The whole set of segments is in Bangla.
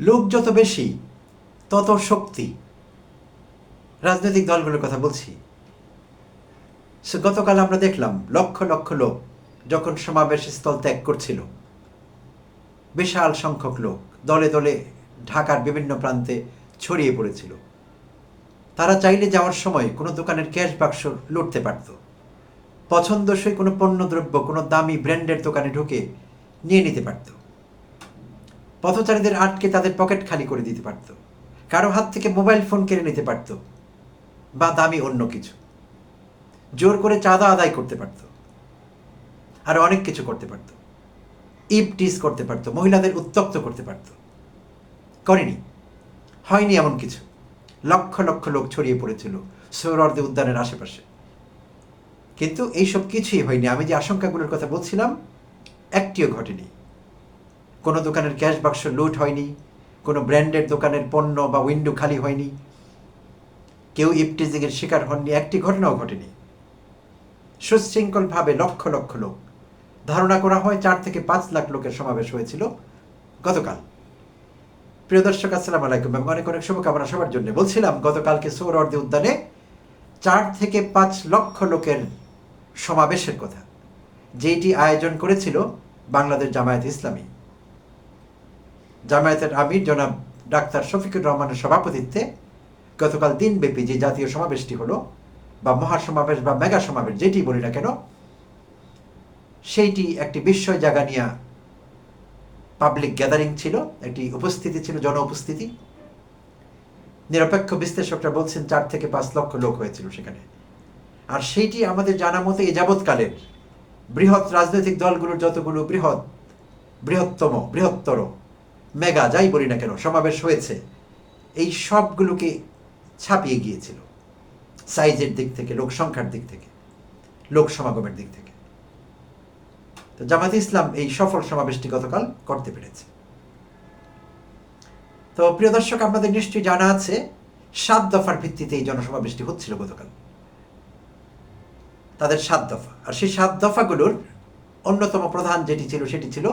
লোক যত বেশি, তত শক্তি। রাজনৈতিক দলগুলোর কথা বলছি। গতকাল আমরা দেখলাম লক্ষ লক্ষ লোক যখন সমাবেশ স্থল ত্যাগ করছিল। বিশাল সংখ্যক লোক দলে দলে ঢাকার বিভিন্ন প্রান্তে ছড়িয়ে পড়েছিল। তারা চাইলে যাওয়ার সময় কোনো দোকানের ক্যাশ বাক্স লুটতে পারত। পছন্দসই কোনো পণ্যদ্রব্য, কোনো দামি ব্র্যান্ডের দোকানে ঢুকে নিয়ে নিতে পারত। পথচারীদের আটকে তাদের পকেট খালি করে দিতে পারত। কারও হাত থেকে মোবাইল ফোন কেড়ে নিতে পারত বা দামি অন্য কিছু। জোর করে চাঁদা আদায় করতে পারত আর অনেক কিছু করতে পারত। ইপ টিস করতে পারত, মহিলাদের উত্তক্ত করতে পারত। করেনি, হয়নি এমন কিছু। লক্ষ লক্ষ লোক ছড়িয়ে পড়েছিল সৌরর্দে উদ্যানের আশেপাশে। কিন্তু এইসব কিছুই হয়নি। আমি যে আশঙ্কাগুলোর কথা বলছিলাম, একটিও ঘটেনি। কোনো দোকানের ক্যাশ বাক্স লুট হয়নি, কোনো ব্র্যান্ডের দোকানের পণ্য বা উইন্ডো খালি হয়নি। কেউ ইপটিজিংয়ের শিকার হননি, একটি ঘটনাও ঘটেনি। সুশৃঙ্খলভাবে লক্ষ লক্ষ লোক। ধারণা করা হয় চার থেকে পাঁচ লাখ লোকের সমাবেশ হয়েছিল গতকাল। প্রিয় দর্শক, আসসালাম আলাইকুম এবং অনেক অনেক শুভকামনা সবার জন্য। বলছিলাম, গতকালকে সৌরর্দি উদ্যানে চার থেকে পাঁচ লক্ষ লোকের সমাবেশের কথা। যেটি আয়োজন করেছিল বাংলাদেশ জামায়াত ইসলামী। জামায়াতের আমির জনাব ডাক্তার শফিকুর রহমানের সভাপতিত্বে গতকাল দিনব্যাপী যে জাতীয় সমাবেশটি হলো, বা মহাসমাবেশ বা মেগা সমাবেশ, যেটি বলি না কেন, সেইটি একটি বিস্ময় জায়গা নিয়ে পাবলিক গ্যাদারিং ছিল, একটি উপস্থিতি ছিল জন উপস্থিতি নিরপেক্ষ বিশ্লেষকরা বলছেন চার থেকে পাঁচ লক্ষ লোক হয়েছিল সেখানে। আর সেইটি আমাদের জানা মতো এ যাবৎকালের বৃহৎ রাজনৈতিক দলগুলোর যতগুলো বৃহৎ, বৃহত্তম, বৃহত্তর মেগা, যাই বলি না কেন, সমাবেশ হয়েছে। এই সবগুলোকে ছাপিয়ে গিয়েছিল। সাইজের দিক থেকে লোক সংখ্যার দিক থেকে, লোক সমাগমের দিক থেকে। তো জামাত ইসলাম এই সফল সমাবেশটি গতকাল করতে পেরেছে। তো প্রিয় দর্শক, আপনাদের নিশ্চয়ই জানা আছে, সাত দফার ভিত্তিতে এই জনসমাবেশটি হচ্ছিল গতকাল। তাদের সাত দফা। আর সেই সাত দফাগুলোর অন্যতম প্রধান যেটি ছিল, সেটি ছিল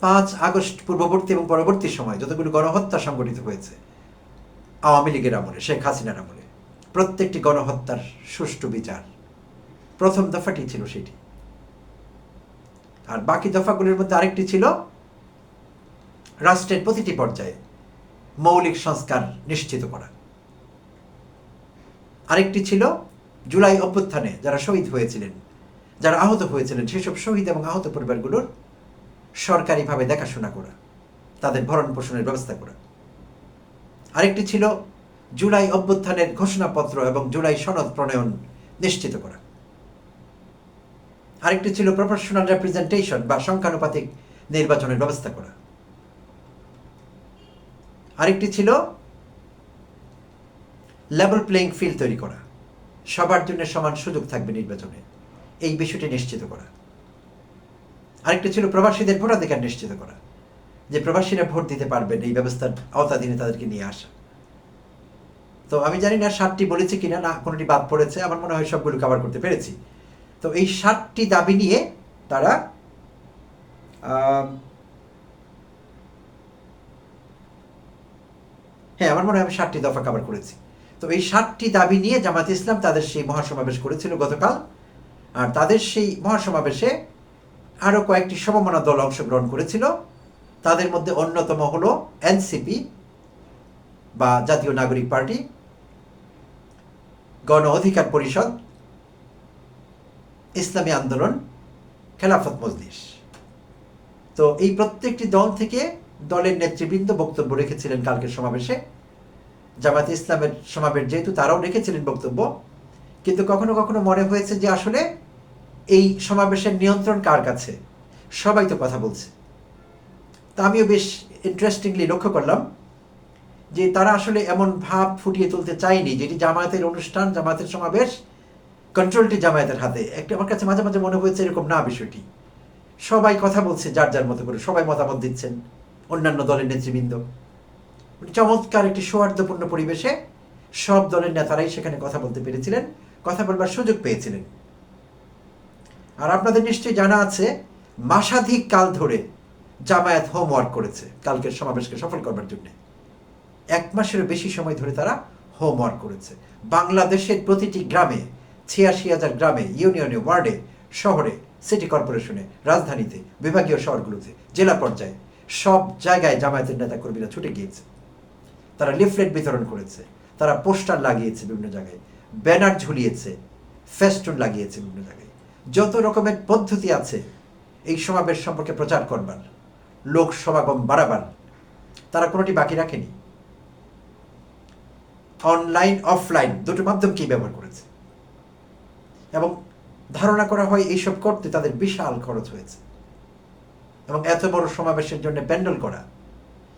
পাঁচ আগস্ট পূর্ববর্তী এবং পরবর্তী সময় যতগুলো গণহত্যা সংগঠিত হয়েছে, আওয়ামী লীগের আমলে, শেখ হাসিনার আমলে, প্রত্যেকটি গণহত্যার সুষ্ঠু বিচার। প্রথম দফাটি ছিল সেটি। আর বাকি দফাগুলির মধ্যে আরেকটি ছিল, রাষ্ট্রের প্রতিটি পর্যায়ে মৌলিক সংস্কার নিশ্চিত করা। আরেকটি ছিল জুলাই অভ্যুত্থানে যারা শহীদ হয়েছিলেন, যারা আহত হয়েছিলেন, সেসব শহীদ এবং আহত পরিবারগুলোর সরকারিভাবে দেখাশোনা করা, তাদের ভরণ পোষণের ব্যবস্থা করা। আরেকটি ছিল জুলাই অভ্যুত্থানের ঘোষণাপত্র এবং জুলাই সনদ প্রণয়ন নিশ্চিত করা। আরেকটি ছিল প্রফেশনাল রেপ্রেজেন্টেশন বা সংখ্যানুপাতিক নির্বাচনের ব্যবস্থা করা। আরেকটি ছিল লেভেল প্লেইং ফিল্ড তৈরি করা। সবার জন্য সমান সুযোগ থাকবে নির্বাচনে। এই বিষয়টি নিশ্চিত করা। আরেকটি ছিল প্রবাসীদের ভোটাধিকার নিশ্চিত করা, যে প্রবাসীরা ভোট দিতে পারবেন এই ব্যবস্থার আওতাধীনে তাদেরকে নিয়ে আসা। তো আমি জানি না ষাটটি বলেছি কিনা, না, কোনোটি বাদ পড়েছে, আমার মনে হয় সবগুলো কভার করতে পেরেছি। তো এই ষাটটি দাবি নিয়ে তারা হ্যাঁ আমার মনে হয় আমি ষাটটি দফা কভার করেছি। তো এই ষাটটি দাবি নিয়ে জামাত ইসলাম তাদের সেই মহাসমাবেশ করেছিল গতকাল, আর তাদের সেই মহাসমাবেশে আরও কয়েকটি সমমনা দল অংশগ্রহণ করেছিল। তাদের মধ্যে অন্যতম হল এনসিপি বা জাতীয় নাগরিক পার্টি, গণ অধিকার পরিষদ, ইসলামী আন্দোলন, খেলাফত মজলিস। তো এই প্রত্যেকটি দল থেকে দলের নেতৃবৃন্দ বক্তব্য রেখেছিলেন কালকের সমাবেশে। জামাতে ইসলামের সমাবেশ যেহেতু তারাও রেখেছিলেন বক্তব্য, কিন্তু কখনো কখনো মনে হয়েছে যে আসলে এই সমাবেশের নিয়ন্ত্রণ কার কাছে? সবাই তো কথা বলছে। তা আমিও বেশ ইন্টারেস্টিংলি লক্ষ্য করলাম যে তারা আসলে এমন ভাব ফুটিয়ে তুলতে চায়নি যেটি জামায়াতের অনুষ্ঠান, জামায়াতের সমাবেশ কন্ট্রোলটি জামায়াতের হাতে। একটা আমার কাছে মাঝে মাঝে মনে হয়েছে এরকম না বিষয়টি। সবাই কথা বলছে যার যার মতো করে, সবাই মতামত দিচ্ছেন অন্যান্য দলের নেতৃবৃন্দ। চমৎকার একটি সৌহার্দ্যপূর্ণ পরিবেশে সব দলের নেতারাই সেখানে কথা বলতে পেরেছিলেন, কথা বলবার সুযোগ পেয়েছিলেন। আর আপনাদের নিশ্চয়ই জানা আছে, মাসাধিক কাল ধরে জামায়াত হোমওয়ার্ক করেছে, কালকের সমাবেশকে সফল করবার জন্য। এক মাসেরও বেশি সময় ধরে তারা হোমওয়ার্ক করেছে। বাংলাদেশের প্রতিটি গ্রামে, ছিয়াশি হাজার গ্রামে, ইউনিয়নে, ওয়ার্ডে, শহরে, সিটি কর্পোরেশনে, রাজধানীতে, বিভাগীয় শহরগুলোতে, জেলা পর্যায়ে, সব জায়গায় জামায়াতের নেতা কর্মীরা ছুটে গিয়েছে। তারা লিফলেট বিতরণ করেছে, তারা পোস্টার লাগিয়েছে বিভিন্ন জায়গায়, ব্যানার ঝুলিয়েছে, ফেস্টুন লাগিয়েছে বিভিন্ন জায়গায়। যত রকমের পদ্ধতি আছে, এই সমাবেশ সম্পর্কে প্রচার করবার, লোক সমাগম বাড়াবার, তারা কোনোটি বাকি রাখেনি। অনলাইন, অফলাইন দুটো মাধ্যম মাধ্যমকেই ব্যবহার করেছে। এবং ধারণা করা হয় এইসব করতে তাদের বিশাল খরচ হয়েছে। এবং এত বড় সমাবেশের জন্য প্যান্ডেল করা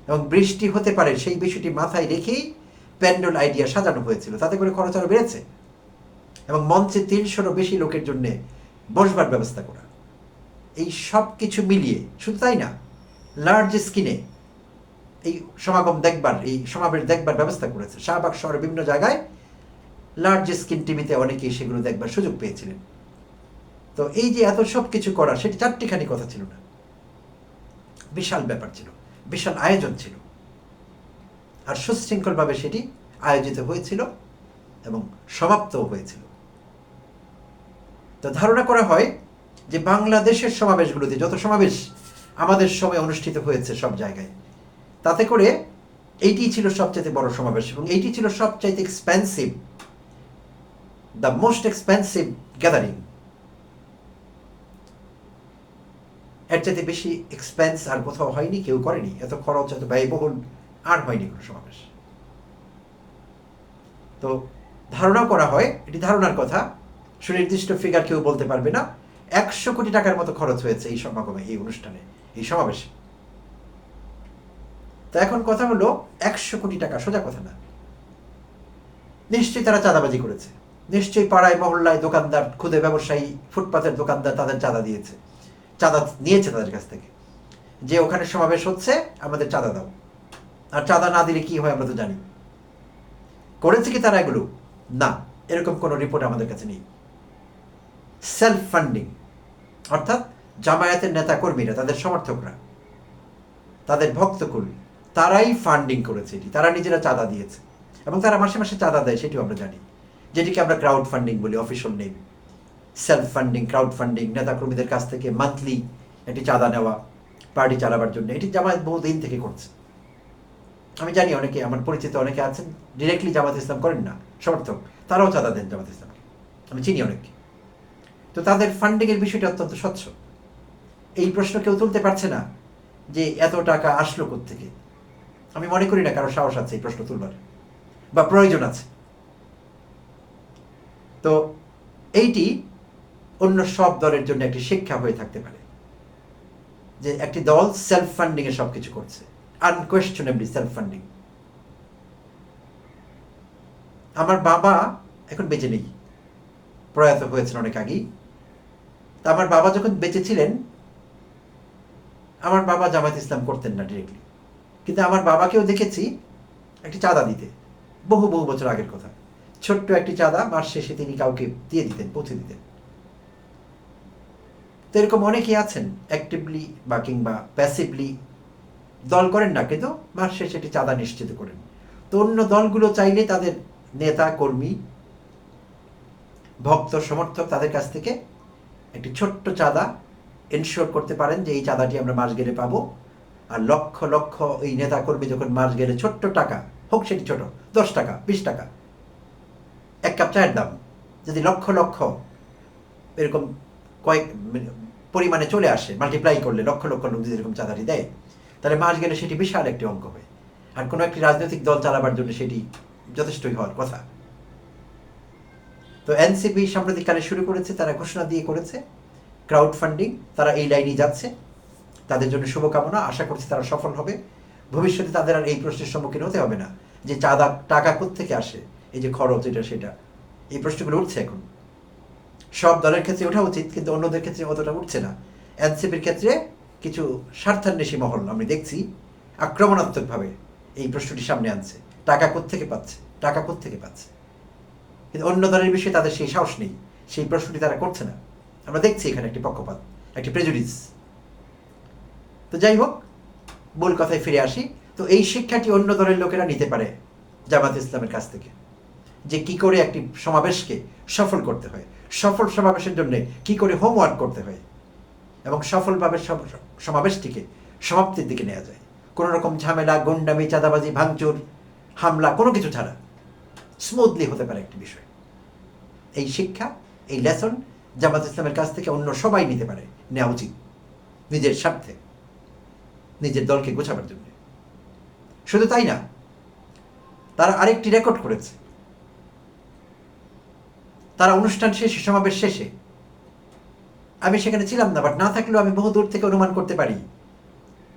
এবং বৃষ্টি হতে পারে সেই বিষয়টি মাথায় রেখেই প্যান্ডেল আইডিয়া সাজানো হয়েছিল। তাতে করে খরচ আরও বেড়েছে। এবং মঞ্চে তিনশোরও বেশি লোকের জন্য বসবার ব্যবস্থা করা। এই সব কিছু মিলিয়ে, শুধু তাই না লার্জ স্ক্রিনে এই সমাগম দেখবার, এই সমাবেশ দেখবার ব্যবস্থা করেছে। শাহবাগ শহরের বিভিন্ন জায়গায় লার্জ স্ক্রিন টিভিতে অনেকেই সেগুলো দেখবার সুযোগ পেয়েছিলেন। তো এই যে এত সব কিছু করা, সেটি চারটিখানি কথা ছিল না। বিশাল ব্যাপার ছিল, বিশাল আয়োজন ছিল। আর সুশৃঙ্খলভাবে সেটি আয়োজিত হয়েছিল এবং সমাপ্তও হয়েছিল। তো ধারণা করা হয় যে বাংলাদেশের সমাবেশগুলোতে যত সমাবেশ আমাদের সময় অনুষ্ঠিত হয়েছে সব জায়গায়, তাতে করে এইটি ছিল সবচাইতে বড় সমাবেশ এবং এইটি ছিল সবচাইতে expensive the most expensive gathering এর চাইতে বেশি এক্সপেন্স আর কোথাও হয়নি, কেউ করেনি। এত খরচ, এত ব্যয়বহুল আর হয়নি কোনো সমাবেশ। তো ধারণা করা হয়, এটি ধারণার কথা সুনির্দিষ্ট ফিগার কেউ বলতে পারবে না। একশো কোটি টাকার মতো খরচ হয়েছে এই সমাগমে, এই অনুষ্ঠানে, এই সমাবেশে। তা এখন কথা হলো, একশো কোটি টাকা সোজা কথা না। নিশ্চয়ই তারা চাঁদাবাজি করেছে। নিশ্চয়ই পাড়ায়, মহল্লায় দোকানদার, খুদে ব্যবসায়ী ফুটপাথের দোকানদার তাদের চাঁদা দিয়েছে। চাঁদা নিয়েছে তাদের কাছ থেকে। যে ওখানে সমাবেশ হচ্ছে, আমাদের চাঁদা দাও। আর চাঁদা না দিলে কি হয় আমরা তো জানি। করেছে কি তারা এগুলো? না। এরকম কোনো রিপোর্ট আমাদের কাছে নেই। সেলফ ফান্ডিং অর্থাৎ জামায়াতের নেতা কর্মীরা তাদের সমর্থকরা, তাদের ভক্তকুল তারাই ফান্ডিং করেছে এটি, তারা নিজেরা চাঁদা দিয়েছে এবং তারা মাসে মাসে চাঁদা দেয়, সেটিও আমরা জানি। যেটিকে আমরা ক্রাউড ফান্ডিং বলি official name self funding crowd funding নেতাকর্মীদের কাছ থেকে মান্থলি একটি চাঁদা নেওয়া পার্টি চালাবার জন্য, এটি জামায়াত বহুদিন থেকে করছে। আমি জানি অনেকে, আমার পরিচিত অনেকে আছেন ডিরেক্টলি জামাত ইসলাম করেন না, সমর্থক, তারাও চাঁদা দেন জামাত ইসলামকে। আমি চিনি অনেককে। তো তাদের ফান্ডিংয়ের বিষয়টি অত্যন্ত স্বচ্ছ। এই প্রশ্ন কেউ তুলতে পারছে না যে এত টাকা আসলো থেকে আমি মনে করি না কারও সাহস আছে এই প্রশ্ন তুলবার, বা প্রয়োজন আছে। তো এইটি অন্য সব দলের জন্য একটি শিক্ষা হয়ে থাকতে পারে, যে একটি দল সেলফ ফান্ডিং এ সবকিছু করছে আনকোয়েশনেবলি সেলফ ফান্ডিং আমার বাবা এখন বেঁচে নেই, প্রয়াত হয়েছেন অনেক আগেই। তা আমার বাবা যখন বেঁচে ছিলেন, আমার বাবা জামাত ইসলাম করতেন না ডিরেক্টলি কিন্তু আমার বাবাকেও দেখেছি একটি চাঁদা দিতে, বহু বহু বছর আগের কথা। ছোট্ট একটি চাঁদা মাস শেষে তিনি কাউকে দিয়ে দিতেন, পৌঁছে দিতেন। তো এরকম অনেকেই আছেন অ্যাক্টিভলি বা কিংবা প্যাসিভলি দল করেন না, কিন্তু মাস শেষে একটি চাঁদা নিশ্চিত করেন। তো অন্য দলগুলো চাইলে তাদের নেতা, কর্মী, ভক্ত, সমর্থক তাদের কাছ থেকে একটি ছোট্ট চাঁদা এনশিওর করতে পারেন যে এই চাঁদাটি আমরা মাস গেলে পাবো। আর লক্ষ লক্ষ এই নেতা কর্মী যখন মাস গেলে ছোট্ট টাকা, হোক সেটি ছোট, দশ টাকা, বিশ টাকা, এক কাপ চায়ের দাম, যদি লক্ষ লক্ষ এরকম কয়েক পরিমাণে চলে আসে মাল্টিপ্লাই করলে লক্ষ লক্ষ লোক যদি এরকম চাঁদাটি দেয়, তাহলে মাস গেলে সেটি বিশাল একটি অঙ্ক হয়। আর কোনো একটি রাজনৈতিক দল চালাবার জন্য সেটি যথেষ্টই হওয়ার কথা। তো এনসিপি সাম্প্রতিককালে শুরু করেছে, তারা ঘোষণা দিয়ে করেছে ক্রাউড ফান্ডিং তারা এই লাইনেই যাচ্ছে। তাদের জন্য শুভকামনা, আশা করছি তারা সফল হবে। ভবিষ্যতে তাদের আর এই প্রশ্নের সম্মুখীন হতে হবে না, যে চাঁদা টাকা থেকে আসে, এই যে খরচ এটা সেটা। এই প্রশ্নগুলো উঠছে এখন। সব দলের ক্ষেত্রে ওঠা উচিত, কিন্তু অন্যদের ক্ষেত্রে অতটা উঠছে না। এনসিপির ক্ষেত্রে কিছু স্বার্থান্বেষী মহল, আমি দেখছি, আক্রমণাত্মকভাবে এই প্রশ্নটি সামনে আনছে। টাকা থেকে পাচ্ছে? টাকা থেকে পাচ্ছে? কিন্তু অন্য দলের বিষয়ে তাদের সেই সাহস নেই, সেই প্রশ্নটি তারা করছে না। আমরা দেখছি এখানে একটি পক্ষপাত, একটি প্রেজুডিস তো যাই হোক, মূল কথায় ফিরে আসি। তো এই শিক্ষাটি অন্য দলের লোকেরা নিতে পারে জামাত ইসলামের কাছ থেকে। যে কি করে একটি সমাবেশকে সফল করতে হয়, সফল সমাবেশের জন্য কি করে হোমওয়ার্ক করতে হয় এবং সফলভাবে সমাবেশটিকে সমাপ্তির দিকে নেওয়া যায়। কোনো রকম ঝামেলা, গুন্ডামি, চাঁদাবাজি, ভাঙচুর, হামলা, কোনো কিছু ছাড়া। স্মুথলি হতে পারে একটি বিষয়। এই শিক্ষা, এই লেসন জামাত ইসলামের কাছ থেকে অন্য সবাই নিতে পারে, নেওয়া উচিত। নিজের স্বার্থে, নিজের দলকে গোছাবার জন্য। শুধু তাই না, তারা আরেকটি রেকর্ড করেছে। তারা অনুষ্ঠান শেষে, সমাবেশ শেষে। আমি সেখানে ছিলাম না বাট না থাকলেও আমি বহু দূর থেকে অনুমান করতে পারি।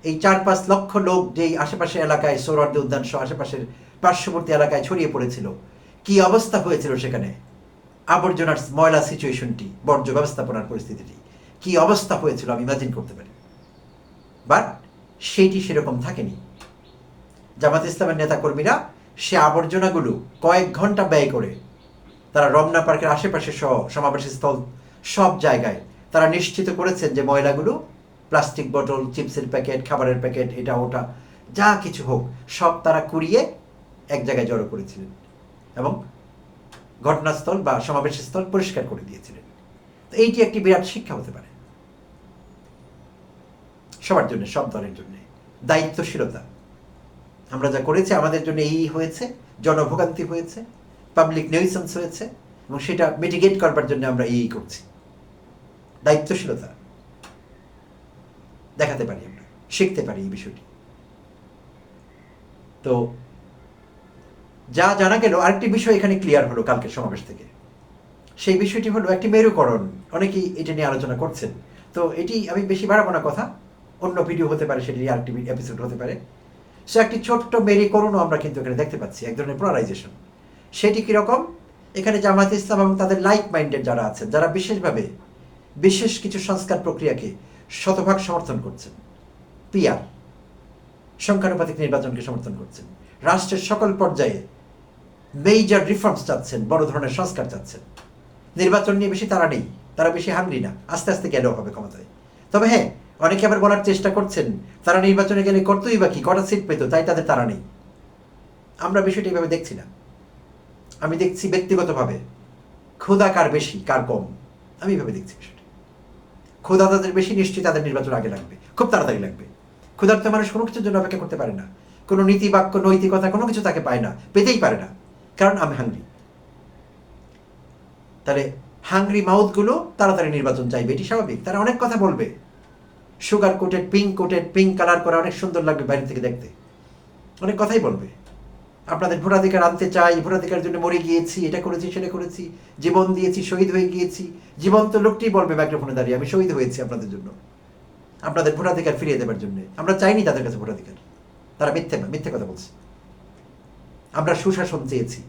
এই চার পাঁচ লক্ষ লোক যেই আশেপাশের এলাকায় সৌরার্দ উদ্যান সহ আশেপাশের পার্শ্ববর্তী এলাকায় ছড়িয়ে পড়েছিল কি অবস্থা হয়েছিল সেখানে? আবর্জনার ময়লা সিচুয়েশনটি, বর্জ্য ব্যবস্থাপনার পরিস্থিতিটি, কি অবস্থা হয়েছিল আমি ইমাজিন করতে পারি। বাট সেইটি সেরকম থাকেনি। জামাত ইসলামের নেতাকর্মীরা সে আবর্জনাগুলো কয়েক ঘণ্টা ব্যয় করে তারা রমনা পার্কের আশেপাশে সহ সমাবেশ স্থল সব জায়গায় তারা নিশ্চিত করেছেন যে ময়লাগুলো প্লাস্টিক বোতল, চিপসের প্যাকেট, খাবারের প্যাকেট, এটা ওটা, যা কিছু হোক, সব তারা কুড়িয়ে এক জায়গায় জড়ো করেছিলেন। এবং ঘটনাস্থল বা সমাবেশ স্থল পরিষ্কার করে দিয়েছিলেন। তো এইটি একটি বিরাট শিক্ষা হতে পারে। সবার জন্য, সব দলের জন্য। দায়িত্বশীলতা। আমরা যা করেছি, আমাদের জন্য এই হয়েছে, জনভোগান্তি হয়েছে পাবলিক নিউসেন্স হয়েছে, এবং সেটা মিটিগেট করবার জন্য আমরা এই করছি। দায়িত্বশীলতা। দেখাতে পারি আমরা, শিখতে পারি এই বিষয়টি। তো যা জানা গেল, আরেকটি বিষয় এখানে ক্লিয়ার হলো কালকের সমাবেশ থেকে। সেই বিষয়টি হলো একটি মেরুকরণ। অনেকেই এটা নিয়ে আলোচনা করছেন। তো এটি আমি বেশি বাড়াবো না কথা, অন্য ভিডিও হতে পারে, সেটি আরেকটি এপিসোড হতে পারে। সে একটি ছোট্ট মেরিকরণও আমরা কিন্তু এখানে দেখতে পাচ্ছি, এক ধরনের পোলারাইজেশন সেটি কীরকম? এখানে জামাত ইসলাম এবং তাদের লাইক মাইন্ডেড যারা আছেন, যারা বিশেষভাবে বিশেষ কিছু সংস্কার প্রক্রিয়াকে শতভাগ সমর্থন করছেন। পিয়ার সংখ্যানুপাতিক নির্বাচনকে সমর্থন করছেন। রাষ্ট্রের সকল পর্যায়ে মেজর রিফর্মস চাচ্ছেন, বড় ধরনের সংস্কার চাচ্ছেন। নির্বাচন নিয়ে বেশি তারা নেই, তারা বেশি হাঙ্গরি না, আস্তে আস্তে গেলেও হবে ক্ষমতায়? তবে হ্যাঁ অনেকে আবার বলার চেষ্টা করছেন, তারা নির্বাচনে গেলে করতোই বা কি, কটা সিট পেত, তাই তাদের তারা নেই। আমরা বিষয়টা এইভাবে দেখছি না। আমি দেখছি ব্যক্তিগতভাবে ক্ষুদা কার বেশি, কার কম? আমি এইভাবে দেখছি বিষয়টা। ক্ষুদা তাদের বেশি, নিশ্চয়ই তাদের নির্বাচন আগে লাগবে, খুব তাড়াতাড়ি লাগবে। ক্ষুধার্ত মানুষ কোনো কিছুর জন্য অপেক্ষা করতে পারে না। কোনো নীতি, বাক্য, নৈতিকতা কোনো কিছু তাকে পায় না, পেতেই পারে না। কারণ আমি হাঙ্গরি তাহলে হাঙ্গরি মাউথগুলো তাড়াতাড়ি নির্বাচন চাইবে, এটি স্বাভাবিক। তারা অনেক কথা বলবে। Sugar coated pink coated pink colour করা অনেক সুন্দর লাগবে বাইরে থেকে দেখতে। অনেক কথাই বলবে। আপনাদের ভোটাধিকার আনতে চাই, ভোটাধিকারের জন্য মরে গিয়েছি, এটা করেছি, সেটা করেছি, জীবন দিয়েছি, শহীদ হয়ে গিয়েছি। জীবন্ত লোকটি বলবে, মাইক্রোফোনে দাঁড়িয়ে, আমি শহীদ হয়েছি আপনাদের জন্য। আপনাদের ভোটাধিকার ফিরিয়ে দেবার জন্য। আমরা চাইনি তাদের কাছে ভোটাধিকার। তারা মিথ্যে না, মিথ্যে কথা বলছে। আমরা সুশাসন চেয়েছি।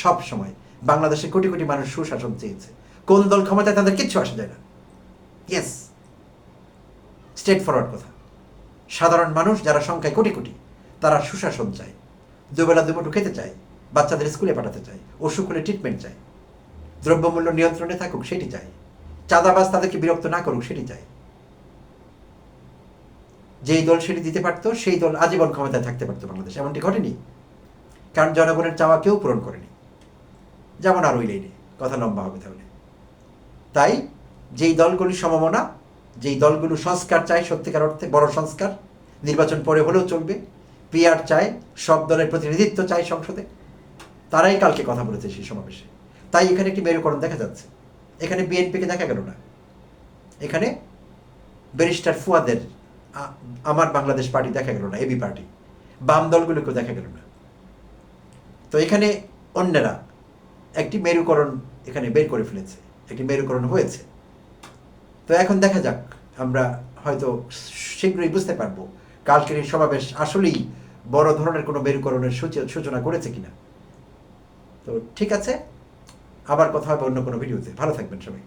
সব সময় বাংলাদেশে কোটি কোটি মানুষ সুশাসন চেয়েছে। কোন দল ক্ষমতায় তাদের কিচ্ছু আসা যায় না। ইয়েস স্ট্রেট ফরওয়ার্ড কথা। সাধারণ মানুষ যারা সংখ্যায় কোটি কোটি, তারা সুশাসন চায়। দুবেলা দুমুঠো খেতে চায়, বাচ্চাদের স্কুলে পাঠাতে চায় অসুখ হলে ট্রিটমেন্ট চায়। দ্রব্যমূল্য নিয়ন্ত্রণে থাকুক, সেটি চায়। চাঁদাবাজ তাদেরকে বিরক্ত না করুক, সেটি চায়। যেই দল সেটি দিতে পারতো, সেই দল আজীবন ক্ষমতায় থাকতে পারতো বাংলাদেশ। এমনটি ঘটেনি? কারণ জনগণের চাওয়া কেউ পূরণ করেনি। যেমন আর ওই লাইনে কথা লম্বা হবে তাহলে। তাই যেই দলগুলি সমমনা, যেই দলগুলো সংস্কার চায় সত্যিকার অর্থে, বড় সংস্কার, নির্বাচন পরে হলেও চলবে পিআর চায়, সব দলের প্রতিনিধিত্ব চায় সংসদে, তারাই কালকে কথা বলেছে সেই সমাবেশে। তাই এখানে একটি মেরুকরণ দেখা যাচ্ছে। এখানে বিএনপিকে দেখা গেল না। এখানে ব্যারিস্টার ফুয়াদের আমার বাংলাদেশ পার্টি দেখা গেল না এবি পার্টি। বাম দলগুলোকেও দেখা গেল না। তো এখানে অন্যেরা একটি মেরুকরণ এখানে বের করে ফেলেছে, একটি মেরুকরণ হয়েছে। তো এখন দেখা যাক, আমরা হয়তো শীঘ্রই বুঝতে পারব কালকের এই সমাবেশ আসলেই বড় ধরনের কোনো মেরুকরণের সূচি- সূচনা করেছে কিনা। তো ঠিক আছে, আবার কথা হবে অন্য কোনো ভিডিওতে। ভালো থাকবেন সবাই।